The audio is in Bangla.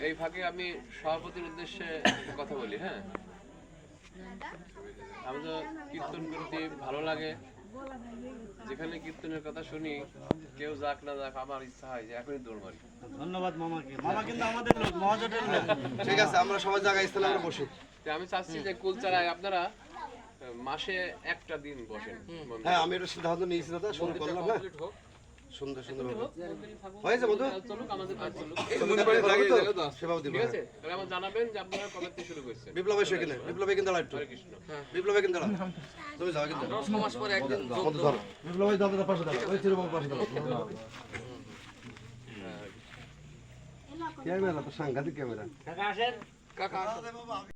এই ফাঁকে আমি সভাপতির উদ্দেশ্যে কথা বলি হ্যাঁ? আমি তো কীর্তন করতে ভালো লাগে। যেখানে কীর্তনের কথা শুনি কেউ যাক না যাক আমার ইচ্ছা হয় যে এখনই দৌড় মারি। ধন্যবাদ মামাকে। মামা কিন্তু আমাদের লোক মহাজোটের লোক। ঠিক আছে আমরা সবাই জায়গায় আমরা বসি। তো আমি চাচ্ছি যে কুলচারায় আপনারা মাসে একটা দিন বসেন। হ্যাঁ আমি এটা সিদ্ধান্ত নিয়েছি দাদা শুরু করলাম হ্যাঁ। সুন্দর সুন্দর হয়েছে বন্ধু? চলুক আমাদের কাজ চলুক। ঠিক আছে? তাহলে আমার জানাবেন যে আপনারা কবে থেকে শুরু করছেন। বিপ্লব এসে কিনে বিপ্লবে কিন্তু দাঁড়া একটু। কৃষ্ণ। বিপ্লবে কিন্তু দাঁড়া তুমি যাও কিন্তু দশ মাস পরে একদিন আমাদের ধরো। বিপ্লব ভাই দাদা পাশে দাঁড়া ওই চিরবাবু পাশে দাঁড়া ক্যামেরা তো সাংঘাতিক ক্যামেরা। কাকা আসেন। কাকা